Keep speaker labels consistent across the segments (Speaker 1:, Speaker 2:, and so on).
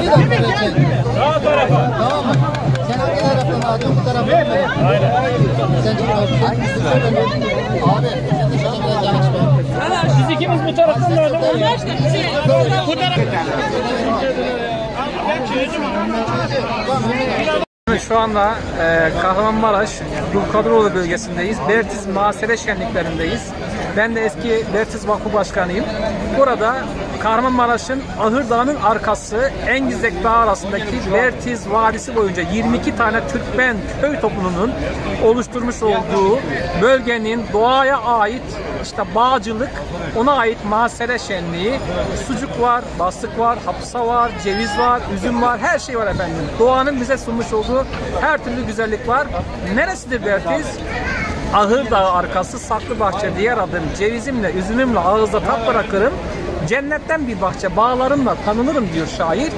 Speaker 1: Sağ tarafa.
Speaker 2: Tamam mı? Sen hangi taraftan aldın bu taraftan? Aynen. Sen çık abi. Abi sen biraz yanaşma.
Speaker 1: Siz ikimiz bu taraftan nereden oluyor? Bu taraf.
Speaker 3: Şu anda e, Kahramanmaraş Dulkadiroğlu bölgesindeyiz. Bertiz Masere şenliklerindeyiz. Ben de eski Bertiz Vakfı Başkanıyım. Burada Kahramanmaraş'ın Ahır Dağı'nın arkası Engizek Dağı arasındaki Bertiz Vadisi boyunca 22 tane Türkmen köy toplumunun oluşturmuş olduğu bölgenin doğaya ait işte bağcılık, ona ait masere şenliği, sucuk var, bastık var, hapsa var, ceviz var, üzüm var, her şey var efendim. Doğanın bize sunmuş olduğu her türlü güzellik var. Neresidir Bertiz? Ahır Dağı arkası Saklı Bahçe diğer adım cevizimle, üzümümle ağızda tat bırakırım. Cennetten bir bahçe bağlarımla tanınırım diyor şair.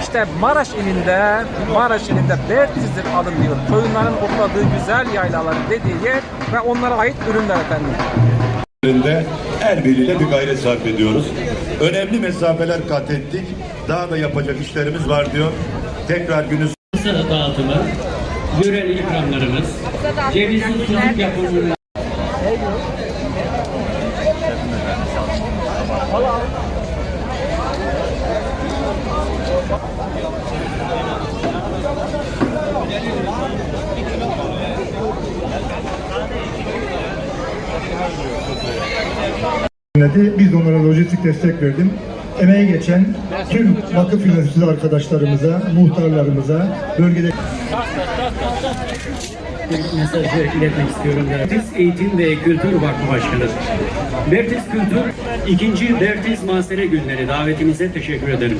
Speaker 3: İşte Maraş ilinde, Maraş ilinde Bertiz'dir adım diyor. Koyunların otladığı güzel yaylaların dediği yer ve onlara ait ürünler efendim.
Speaker 4: el birliğiyle bir gayret sarf ediyoruz. Önemli mesafeler kat ettik. Daha da yapacak işlerimiz var diyor. Tekrar günü
Speaker 5: Sada dağıtımı, yörel ikramlarımız, cevizli sucuk yapımı,
Speaker 6: Dedi. Biz onlara lojistik destek verdim. Emeği geçen tüm vakıf yöneticisi arkadaşlarımıza, muhtarlarımıza, bölgede
Speaker 5: bir mesajı iletmek istiyorum. Bertiz Eğitim ve Kültür Vakfı Başkanı. Bertiz Kültür, ikinci Bertiz Masere Günleri davetimize teşekkür ederim.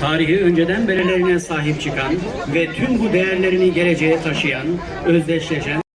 Speaker 5: Tarihi önceden berilerine sahip çıkan ve tüm bu değerlerini geleceğe taşıyan, özdeşleşen